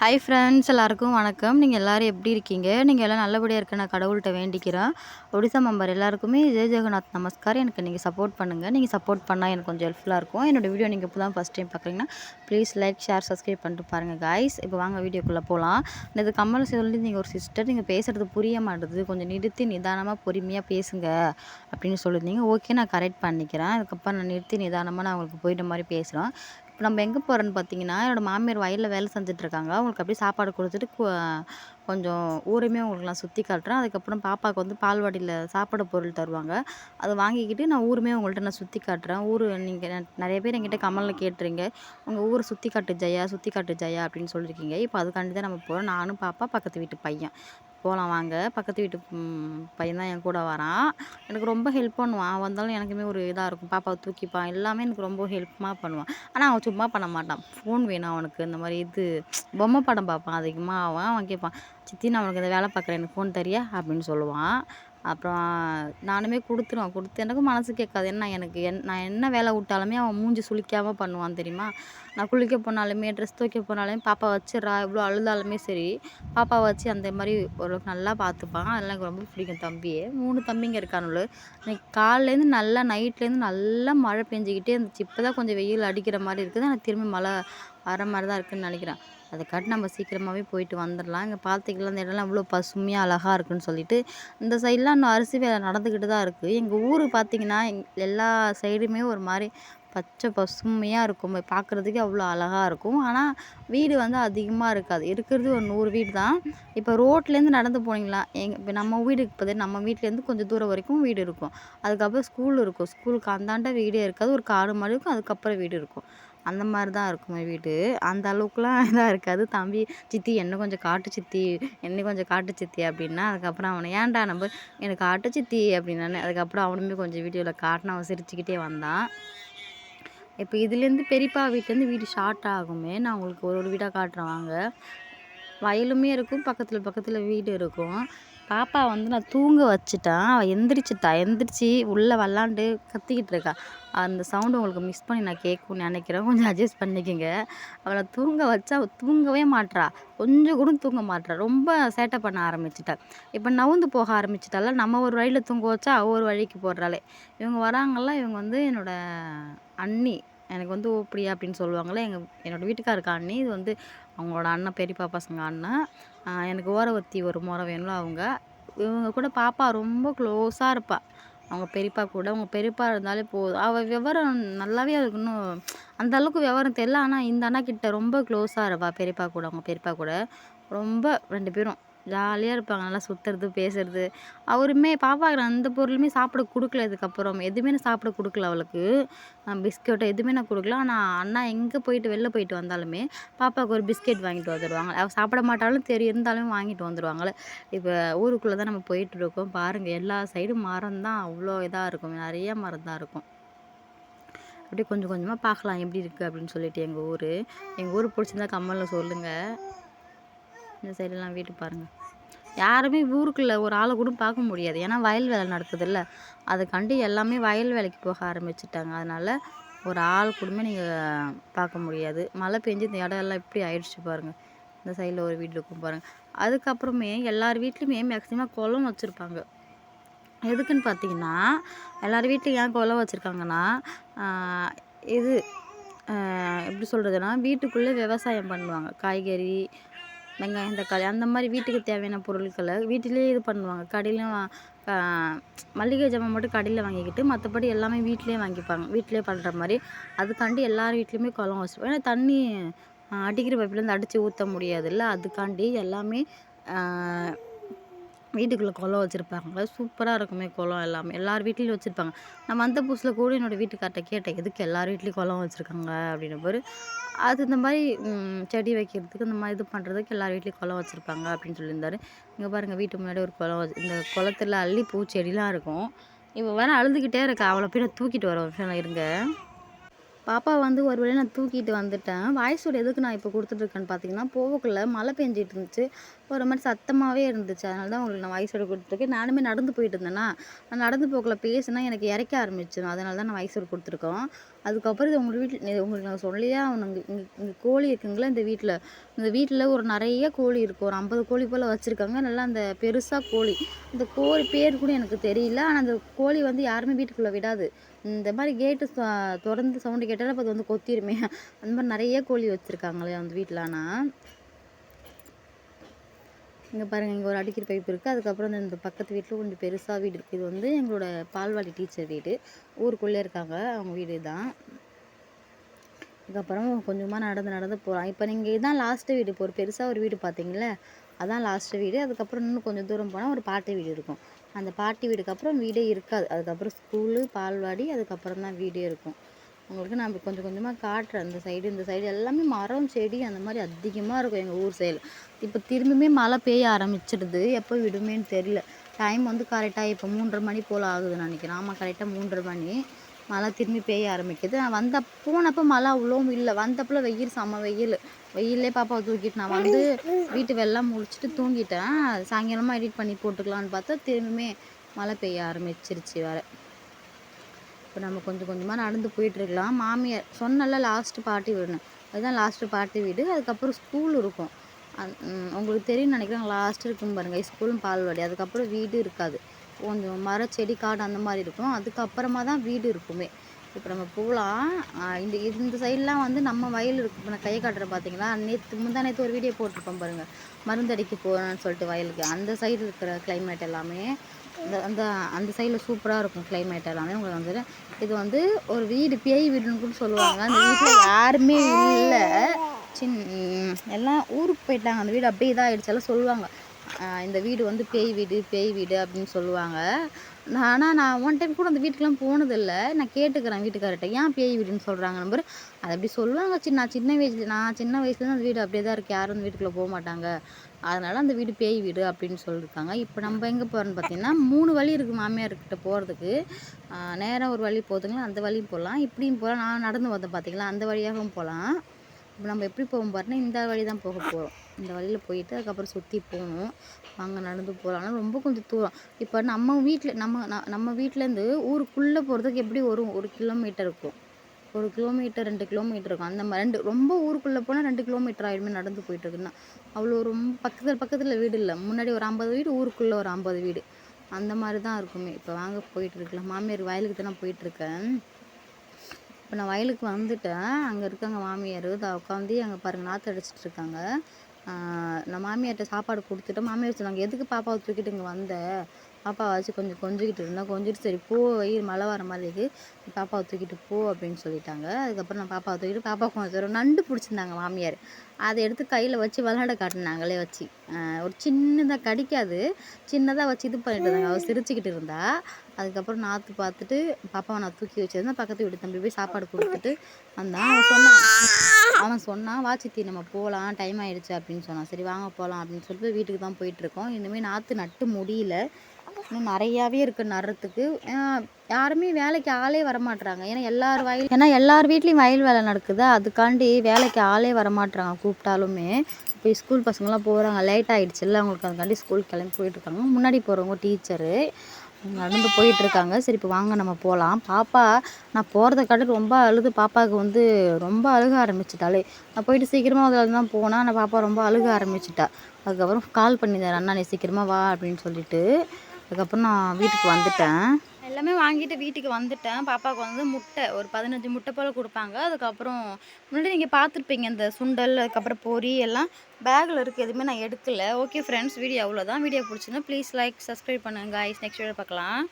Hi friends எல்லாருக்கும் வணக்கம். நீங்கள் எல்லோரும் எப்படி இருக்கீங்க? நீங்கள் எல்லாம் நல்லபடியாக இருக்க நான் கடவுள்கிட்ட வேண்டிக்கிறேன். ஒடிசா மெம்பர் எல்லாருக்குமே ஜெய் ஜெகநாத் நமஸ்கார். எனக்கு நீங்கள் சப்போர்ட் பண்ணுங்கள் நீங்கள் சப்போர்ட் பண்ணால் எனக்கு கொஞ்சம் ஹெல்ப்ஃபுல்லாக இருக்கும். என்னோடய வீடியோ நீங்கள் இப்போ தான் ஃபஸ்ட் டைம் பார்க்குறீங்கன்னா ப்ளீஸ் லைக் ஷேர் சப்ஸ்கிரைப் பண்ணிட்டு பாருங்கள் காய்ஸ் இப்போ வாங்க வீடியோக்குள்ளே போகலாம் இது கமல் சொல்லி நீங்கள் ஒரு சிஸ்டர் நீங்கள் பேசுகிறது புரிய மாட்டேது கொஞ்சம் நிறுத்தி நிதானமாக பொறுமையாக பேசுங்க அப்படின்னு சொல்லியிருந்தீங்க ஓகே நான் கரெக்ட் பண்ணிக்கிறேன். அதுக்கப்புறம் நான் நிறுத்தி நிதானமாக நான் உங்களுக்கு போயிட்ட மாதிரி பேசுகிறேன் இப்போ நம்ம எங்கே போகிறோன்னு பார்த்தீங்கன்னா என்னோடய மாமியார் வயலில் வேலை செஞ்சிட்ருக்காங்க. அவங்களுக்கு அப்படியே சாப்பாடு கொடுத்துட்டு கொஞ்சம் ஊரையுமே உங்களுக்கு நான் சுற்றி காட்டுறேன். அதுக்கப்புறம் பாப்பாவுக்கு வந்து பால்வாடியில் சாப்பாடு பொருள் தருவாங்க. அதை வாங்கிக்கிட்டு நான் ஊருமே உங்கள்கிட்ட நான் சுற்றி காட்டுறேன். ஊர் நீங்கள் நிறைய பேர் என்கிட்ட கமலில் கேட்டுறீங்க. உங்கள் ஊரை சுற்றி காட்டு ஜெயா சுற்றி காட்டு ஜெயா அப்படின்னு சொல்லியிருக்கீங்க. இப்போ அதுக்காண்டி தான் நம்ம போகிறோம் நானும் பாப்பா பக்கத்து வீட்டு பையன். போகலாம் வாங்க. பக்கத்து வீட்டு பையன் தான் என் கூட வரான். எனக்கு ரொம்ப ஹெல்ப் பண்ணுவான். வந்தாலும் எனக்குமே ஒரு இதாக இருக்கும். பாப்பாவை தூக்கிப்பான். எல்லாமே எனக்கு ரொம்ப ஹெல்ப்மாக பண்ணுவான். ஆனால் அவன் சும்மா பண்ண மாட்டான். ஃபோன் வேணும் அவனுக்கு. இந்த மாதிரி இது பொம்மை படம் பார்ப்பான். அதிகமாக அவன் அவன் கேட்பான். சித்தி நான் அவனுக்கு இந்த வேலை பார்க்குறேன். எனக்கு ஃபோன் தரியா? அப்படின்னு சொல்லுவான். அப்புறம் நானுமே கொடுத்துருவேன். கொடுத்து எனக்கும் மனசு கேட்காது. என்ன எனக்கு என் நான் என்ன வேலை விட்டாலுமே அவன் மூஞ்சி சுளிக்காமல் பண்ணுவான் தெரியுமா? நான் குளிக்க போனாலுமே ட்ரெஸ் துவைக்க போனாலுமே பாப்பா வச்சிடறா. எவ்வளோ அழுதாலுமே சரி பாப்பா வச்சு அந்த மாதிரி ஓரளவுக்கு நல்லா பார்த்துப்பான். அதெல்லாம் எனக்கு ரொம்ப பிடிக்கும் தம்பியே மூணு தம்பிங்க இருக்கானுள்ள இன்னைக்கு காலையிலேருந்து நல்லா நைட்லேருந்து நல்லா மழை பெஞ்சிக்கிட்டே இருந்துச்சு. இப்போ தான் கொஞ்சம் வெயில் அடிக்கிற மாதிரி இருக்குது. ஆனால் திரும்பி மழை வர மாதிரி தான் இருக்குதுன்னு நினைக்கிறேன். அதுக்காட்டி நம்ம சீக்கிரமாகவே போயிட்டு வந்துடலாம். இங்கே பார்த்திக்கலாம் இந்த இடம்லாம் அவ்வளோ பசுமையாக அழகாக இருக்குன்னு சொல்லிட்டு இந்த சைட்லாம் இன்னும் அரிசி வேலை நடந்துக்கிட்டு தான் இருக்குது எங்கள் ஊர் பார்த்திங்கன்னா எல்லா சைடுமே ஒரு மாதிரி பச்சை பசுமையாக இருக்கும். பார்க்குறதுக்கே அவ்வளோ அழகாக இருக்கும். ஆனால் வீடு வந்து அதிகமாக இருக்காது. இருக்கிறது ஒரு நூறு வீடு தான். இப்போ ரோட்லேருந்து நடந்து போனீங்களா? எங் இப்போ நம்ம வீடுக்கு இப்போ நம்ம வீட்லேருந்து கொஞ்சம் தூரம் வரைக்கும் வீடு இருக்கும். அதுக்கப்புறம் ஸ்கூல் இருக்கும். ஸ்கூலுக்கு அந்தாண்ட வீடே இருக்காது. ஒரு காடு மாதிரி இருக்கும். அதுக்கப்புறம் வீடு இருக்கும். அந்த மாதிரி தான் இருக்கும் வீடு. அந்த அளவுக்குலாம் இதாக இருக்காது. தம்பி சித்தி என்ன கொஞ்சம் காட்டு சித்தி என்ன கொஞ்சம் காட்டு சித்தி அப்படின்னா அதுக்கப்புறம் அவனை ஏன்டா நம்ம எனக்கு காட்டு சித்தி அப்படின்னானே. அதுக்கப்புறம் அவனுமே கொஞ்சம் வீடியோவில் காட்டினா அவன் சிரிச்சுக்கிட்டே வந்தான். இப்போ இதுலேருந்து பெரியப்பா வீட்டிலேருந்து வீடு ஷார்ட் ஆகுமே. நான் உங்களுக்கு ஒரு ஒரு வீடாக காட்டுறேன் வாங்க. வயலுமே இருக்கும் பக்கத்தில் பக்கத்தில் வீடு இருக்கும். பாப்பா வந்து நான் தூங்க வச்சுட்டேன் அவள் எந்திரிச்சிட்டா. எந்திரிச்சு உள்ளே விளாண்டு கத்திக்கிட்டு இருக்கா. அந்த சவுண்டு உங்களுக்கு மிஸ் பண்ணி நான் கேட்கும்னு நினைக்கிறேன். கொஞ்சம் அட்ஜஸ்ட் பண்ணிக்கோங்க. அவளை தூங்க வச்சா அவள் தூங்கவே மாட்றா. கொஞ்சம் கூட தூங்க மாட்றா. ரொம்ப சேட்டை பண்ண ஆரம்பிச்சிட்டா. இப்போ நவுந்து போக ஆரம்பிச்சிட்டால நம்ம ஒரு வழியில் தூங்க வச்சா அவள் ஒரு வழிக்கு போடுறாளே. இவங்க வராங்கல்ல இவங்க வந்து என்னோடய அண்ணி. எனக்கு வந்து ஓப்படியா அப்படின்னு சொல்லுவாங்களே எங்கள் என்னோடய வீட்டுக்காருக்கு அண்ணி இது வந்து அவங்களோட அண்ணன் பெரியப்பா பசங்க அண்ணன் எனக்கு ஓரவத்தி ஒரு முறை வேணும் அவங்க. இவங்க கூட பாப்பா ரொம்ப க்ளோஸாக இருப்பாள் அவங்க பெரியப்பா கூட. அவங்க பெரியப்பா இருந்தாலே போதும். அவள் விவரம் நல்லாவே அதுக்கு இன்னும் அந்த அளவுக்கு விவரம் தெரில ஆனால் இந்த அண்ணா கிட்ட ரொம்ப க்ளோஸாக இருப்பாள் பெரியப்பா கூட அவங்க பெரியப்பா கூட. ரொம்ப ரெண்டு பேரும். ஜாலியாக இருப்பாங்க. நல்லா சுற்றுறது பேசுறது. அவருமே பாப்பாவுக்கு நான் எந்த பொருளுமே சாப்பிட கொடுக்கல இதுக்கப்புறம். எதுவுமே நான் சாப்பிட கொடுக்கல அவளுக்கு. பிஸ்கெட்டோ எதுவுமே நான் கொடுக்கல. ஆனால் அண்ணா எங்கே போயிட்டு வெளில போயிட்டு வந்தாலுமே பாப்பாவுக்கு ஒரு பிஸ்கெட் வாங்கிட்டு வந்துடுவாங்க அவள் சாப்பிட மாட்டாலும் தெரியிருந்தாலும் இருந்தாலும் வாங்கிட்டு வந்துடுவாங்களே இப்போ ஊருக்குள்ளே தான் நம்ம போயிட்டு இருக்கோம். பாருங்கள் எல்லா சைடும் மரம் தான் அவ்வளோ இதாக இருக்கும். நிறைய மரம் தான் இருக்கும். அப்படியே கொஞ்சம் கொஞ்சமாக பார்க்கலாம் எப்படி இருக்குது அப்படின்னு சொல்லிட்டு எங்கள் ஊர். எங்கள் ஊர் பிடிச்சிருந்தா கம்மலில் சொல்லுங்கள் இந்த சைடெல்லாம் வீட்டு பாருங்கள் யாருமே ஊருக்குள்ளே ஒரு ஆளை கூட பார்க்க முடியாது. ஏன்னா வயல் வேலை நடக்குதுல்ல. கண்டு எல்லாமே வயல் வேலைக்கு போக ஆரம்பிச்சிட்டாங்க. அதனால் ஒரு ஆள் கூடமே நீங்கள் பார்க்க முடியாது. மழை பெஞ்சு இந்த இடம் எல்லாம் எப்படி ஆயிடுச்சு பாருங்கள் இந்த சைடில் ஒரு வீடு இருக்கும் பாருங்கள் அதுக்கப்புறமே எல்லார் வீட்லேயுமே மேக்ஸிமம் குளம் வச்சுருப்பாங்க. எதுக்குன்னு பார்த்தீங்கன்னா எல்லார் வீட்லையும் ஏன் குளம் வச்சுருக்காங்கன்னா இது எப்படி சொல்கிறதுனா வீட்டுக்குள்ளே விவசாயம் பண்ணுவாங்க. காய்கறி வெங்காயம் தக்காளி அந்த மாதிரி வீட்டுக்கு தேவையான பொருட்களை வீட்டிலேயே இது பண்ணுவாங்க. கடையிலையும் மளிகை ஜாமான் மட்டும் கடையில் வாங்கிக்கிட்டு மற்றபடி எல்லாமே வீட்டிலேயே வாங்கிப்பாங்க. வீட்டிலேயே பண்ணுற மாதிரி. அதுக்காண்டி எல்லார் வீட்லேயுமே குளம் வச்சுருப்போம் ஏன்னா தண்ணி அடிக்கிற பைப்லேருந்து அடித்து ஊற்ற முடியாதுல்ல. அதுக்காண்டி எல்லாமே வீட்டுக்குள்ளே குளம் வச்சுருப்பாங்க சூப்பராக இருக்குமே குளம் எல்லாமே. எல்லார் வீட்லேயும் வச்சுருப்பாங்க. நான் வந்த புதுசில் கூட என்னோடய வீட்டுக்கார்ட்ட கேட்டேன் எதுக்கு எல்லார் வீட்லேயும் குளம் வச்சுருக்காங்க? அப்படின்ன பாரு அது இந்த மாதிரி செடி வைக்கிறதுக்கு இந்த மாதிரி இது பண்ணுறதுக்கு எல்லார் வீட்லேயும் குளம் வச்சுருப்பாங்க அப்படின்னு சொல்லியிருந்தாரு. இங்கே பாருங்கள் வீட்டு முன்னாடி ஒரு குளம் வச்சு இந்த குளத்துல அள்ளி பூச்செடிலாம் இருக்கும். இப்போ வேணால் அழுதுகிட்டே இருக்கா. அவளை போய் நான் தூக்கிட்டு வர ஒரு இருங்க. பாப்பா வந்து ஒரு வேளை நான் தூக்கிட்டு வந்துட்டேன். வாய்ஸோட எதுக்கு நான் இப்போ கொடுத்துட்ருக்கேன்னு பார்த்தீங்கன்னா போகக்குள்ள மழை பெஞ்சிட்டு இருந்துச்சு. ஒரு மாதிரி சத்தமாகவே இருந்துச்சு. அதனால தான் உங்களுக்கு நான் வாய்ஸ் ஓட கொடுத்துருக்கேன். நானுமே நடந்து போயிட்டு இருந்தேன்னா நான் நடந்து போக்கில் பேசுனா எனக்கு இறைக்க ஆரம்பிச்சிடும் அதனால தான் நான் வாய்ஸ் ஓட கொடுத்துருக்கோம். அதுக்கப்புறம் இது உங்கள் வீட்டில் உங்களுக்கு நான் சொல்லியே அவனுங்க இங்கே இங்கே கோழி இருக்குங்களா? இந்த வீட்டில் இந்த வீட்டில் ஒரு நிறைய கோழி இருக்கும் ஒரு ஐம்பது கோழி போல் வச்சுருக்காங்க. நல்லா அந்த பெருசாக கோழி. இந்த கோழி பேர் கூட எனக்கு தெரியல. ஆனால் அந்த கோழி வந்து யாருமே வீட்டுக்குள்ளே விடாது. இந்த மாதிரி கேட்டு திறந்து சவுண்டு கேட்டாலும் அப்போ அது வந்து கொத்திருமே. அந்த மாதிரி நிறைய கோழி வச்சுருக்காங்களே அந்த வீட்டில் ஆனால் இங்கே பாருங்கள் இங்கே ஒரு அடிக்கிற பைப் இருக்குது அதுக்கப்புறம் இந்த பக்கத்து வீட்டில் கொஞ்சம் பெருசாக வீடு இருக்குது இது வந்து எங்களோட பால்வாடி டீச்சர் வீடு. ஊருக்குள்ளே இருக்காங்க அவங்க வீடு தான். அதுக்கப்புறம் கொஞ்சமாக நடந்து நடந்து போகிறான் இப்போ நீங்கள் இதுதான் லாஸ்ட்டு வீடு இப்போ ஒரு பெருசாக ஒரு வீடு பார்த்தீங்களே அதான் லாஸ்ட்டு வீடு. அதுக்கப்புறம் இன்னும் கொஞ்சம் தூரம் போனால் ஒரு பாட்டி வீடு இருக்கும். அந்த பாட்டி வீடுக்கு அப்புறம் வீடே இருக்காது. அதுக்கப்புறம் ஸ்கூலு பால்வாடி அதுக்கப்புறம் தான் வீடே இருக்கும். உங்களுக்கு நான் கொஞ்சம் கொஞ்சமாக காட்டுறேன். அந்த சைடு இந்த சைடு எல்லாமே மரம் செடி அந்த மாதிரி அதிகமாக இருக்கும் எங்கள் ஊர் சைடில் இப்போ திரும்பியுமே மழை பெய்ய ஆரம்பிச்சிடுது. எப்போ விடுமேன்னு தெரியல. டைம் வந்து கரெக்டாக இப்போ மூன்றரை மணி போல் ஆகுதுன்னு நினைக்கிறேன். ஆமாம் கரெக்டாக மூன்றரை மணி. மழை திரும்பி பெய்ய ஆரம்பிக்குது. நான் வந்த போனப்போ மழை அவ்வளோவும் இல்லை. வந்தப்போ வெயில் செம்ம வெயில். வெயிலே பாப்பாவை தூக்கிட்டு நான் வந்து வீட்டு வெள்ளம் முடிச்சுட்டு தூங்கிட்டேன். சாயங்காலமாக எடிட் பண்ணி போட்டுக்கலான்னு பார்த்தா திரும்பியுமே மழை பெய்ய ஆரம்பிச்சிருச்சு வேறு. இப்போ நம்ம கொஞ்சம் கொஞ்சமாக நடந்து போயிட்டுருக்கலாம். மாமியார் சொன்னல லாஸ்ட்டு பாட்டி வீடுன்னு. அதுதான் லாஸ்ட்டு பாட்டி வீடு. அதுக்கப்புறம் ஸ்கூல் இருக்கும். உங்களுக்கு தெரியும்னு நினைக்கிறேன். லாஸ்ட்டு இருக்கும் பாருங்கள் ஸ்கூலும் பால்வாடி. அதுக்கப்புறம் வீடு இருக்காது. கொஞ்சம் மர செடி காடு அந்த மாதிரி இருக்கும். அதுக்கப்புறமா தான் வீடு இருக்குமே. இப்போ நம்ம போகலாம் இந்த இந்த சைட்லாம் வந்து நம்ம வயல் இருக்கு. இப்போ நான் கை காட்டுறேன் பார்த்தீங்களா நேற்று முந்தா நேற்று ஒரு வீடியோ போட்டிருப்போம் பாருங்கள் மருந்தடிக்கு போகிறேன்னு சொல்லிட்டு வயலுக்கு. அந்த சைடு இருக்கிற கிளைமேட் எல்லாமே அந்த அந்த அந்த சைடில் சூப்பராக இருக்கும் கிளைமேட் எல்லாமே. உங்களுக்கு வந்து இது வந்து ஒரு வீடு பேய் வீடுன்னு கூட சொல்லுவாங்க. அந்த வீட்டில் யாருமே இல்லை. சின் எல்லாம் ஊருக்கு போயிட்டாங்க. அந்த வீடு அப்படியே இதாகிடுச்செல்லாம் சொல்லுவாங்க. இந்த வீடு வந்து பேய் வீடு பேய் வீடு அப்படின்னு சொல்லுவாங்க. ஆனால் நான் ஒன் டைம் கூட அந்த வீட்டுக்கெலாம் போனதில்லை. நான் கேட்டுக்கிறேன் வீட்டுக்கார்ட்ட ஏன் பேய் வீடுன்னு சொல்கிறாங்க நம்பர். அது அப்படி சொல்லுவாங்க. சின்ன நான் சின்ன வயசுல நான் சின்ன வயசுலேருந்து அந்த வீடு அப்படியே தான் இருக்குது யாரும் அந்த வீட்டுக்குள்ளே போக மாட்டாங்க. அதனால் அந்த வீடு பேய் வீடு அப்படின்னு சொல்லியிருக்காங்க இப்போ நம்ம எங்கே போகிறோன்னு பார்த்தீங்கன்னா மூணு வழி இருக்குது மாமியார்கிட்ட போகிறதுக்கு நேராக ஒரு வழி போகுதுங்களா அந்த வழியும் போகலாம் இப்படியும் போகலாம் நான் நடந்து வந்தேன் பார்த்தீங்களா அந்த வழியாகவும் போகலாம் இப்போ நம்ம எப்படி போகும் பாருன்னா இந்த வழி தான் போக போகிறோம் இந்த வழியில் போயிட்டு அதுக்கப்புறம் சுற்றி போகணும் அங்கே நடந்து போகலாம் ஆனால் ரொம்ப கொஞ்சம் தூரம். இப்போ நம்ம வீட்டில் நம்ம நம்ம வீட்டிலேருந்து ஊருக்குள்ளே போகிறதுக்கு எப்படி வரும் ஒரு கிலோமீட்டர் இருக்கும்? ஒரு கிலோமீட்டர் ரெண்டு கிலோமீட்டர் இருக்கும். அந்த மாதிரி ரெண்டு ரொம்ப ஊருக்குள்ளே போனால் ரெண்டு கிலோமீட்டர் ஆகிடுமே நடந்து போயிட்டுருக்குன்னா அவ்வளோ ரொம்ப பக்கத்தில் பக்கத்தில் வீடு இல்லை. முன்னாடி ஒரு ஐம்பது வீடு ஊருக்குள்ளே ஒரு ஐம்பது வீடு. அந்த மாதிரி தான் இருக்குமே. இப்போ வாங்க போயிட்டு இருக்கலாம். மாமியார் வயலுக்கு தானே போயிட்டுருக்கேன் இப்போ நான் வயலுக்கு வந்துட்டேன். அங்கே இருக்காங்க மாமியார். உட்காந்து அங்கே பாருங்கள் நாற்று அடிச்சிட்டு இருக்காங்க. நான் மாமியார்கிட்ட சாப்பாடு கொடுத்துட்டு மாமியார் சொன்னாங்க எதுக்கு பாப்பாவை தூக்கிட்டு இங்கே வந்த? பாப்பாவை வச்சு கொஞ்சம் கொஞ்சிக்கிட்டு இருந்தேன் கொஞ்சிட்டு சரி போ வெயில் மழை வர மாதிரி இருக்குது பாப்பாவை தூக்கிட்டு போ அப்படின்னு சொல்லிட்டாங்க. அதுக்கப்புறம் நான் பாப்பாவை தூக்கிட்டு பாப்பா கொஞ்சம் நண்டு பிடிச்சிருந்தாங்க மாமியார். அதை எடுத்து கையில் வச்சு விளாட காட்டினாங்களே வச்சு. ஒரு சின்னதாக கடிக்காது சின்னதாக வச்சு இது பண்ணிட்டு இருந்தாங்க. அவள் சிரிச்சுக்கிட்டு இருந்தா. அதுக்கப்புறம் நாற்று பார்த்துட்டு பாப்பாவை நான் தூக்கி வச்சுருந்தேன் பக்கத்து வீட்டு தம்பி போய் சாப்பாடு கொடுத்துட்டு வந்தான். அவன் சொன்னான் அவன் சொன்னான் வா சித்தி நம்ம போகலாம் டைம் ஆகிடுச்சு அப்படின்னு சொன்னான். சரி வாங்க போகலாம் அப்படின்னு சொல்லிட்டு வீட்டுக்கு தான் போயிட்டுருக்கோம் இனிமேல் நாற்று நட்டு முடியல. இன்னும் நிறையாவே இருக்குது நடுறதுக்கு. யாருமே வேலைக்கு ஆளே வரமாட்றாங்க. ஏன்னா எல்லார் வயல் ஏன்னா எல்லார் வீட்லேயும் வயல் வேலை நடக்குது. அதுக்காண்டி வேலைக்கு ஆளே வரமாட்றாங்க கூப்பிட்டாலுமே. இப்போ ஸ்கூல் பசங்களாம் போகிறாங்க லேட் ஆகிடுச்சுல்ல அவங்களுக்கு அதுக்காண்டி ஸ்கூல் கிளம்பி போயிட்டுருக்காங்க முன்னாடி போகிறவங்க டீச்சரு நடந்து போயிட்டுருக்காங்க. சரி இப்போ வாங்க நம்ம போகலாம் பாப்பா நான் போகிறத காட்டி ரொம்ப அழுது. பாப்பாவுக்கு வந்து ரொம்ப அழுக ஆரம்பிச்சிட்டாலே நான் போயிட்டு சீக்கிரமாக அதில் தான் போனால் ஆனால் பாப்பா ரொம்ப அழுக ஆரம்பிச்சிட்டா. அதுக்கப்புறம் கால் பண்ணியிருந்தேன் அண்ணா நீ சீக்கிரமாக வா அப்படின்னு சொல்லிட்டு. அதுக்கப்புறம் நான் வீட்டுக்கு வந்துட்டேன். எல்லாமே வாங்கிட்டு வீட்டுக்கு வந்துட்டேன். பாப்பாவுக்கு வந்து முட்டை ஒரு பதினஞ்சு முட்டை போல் கொடுப்பாங்க. அதுக்கப்புறம் முன்னாடி நீங்கள் பார்த்துருப்பீங்க இந்த சுண்டல் அதுக்கப்புறம் பொரி எல்லாம் பேக்கில் இருக்குது எதுவுமே நான் எடுக்கல. ஓகே ஃப்ரெண்ட்ஸ் வீடியோ அவ்வளோதான் வீடியோ பிடிச்சிருந்தா ப்ளீஸ் லைக் சப்ஸ்கிரைப் பண்ணுங்கள் ஐஸ் நெக்ஸ்ட் வீடியோ பார்க்கலாம்.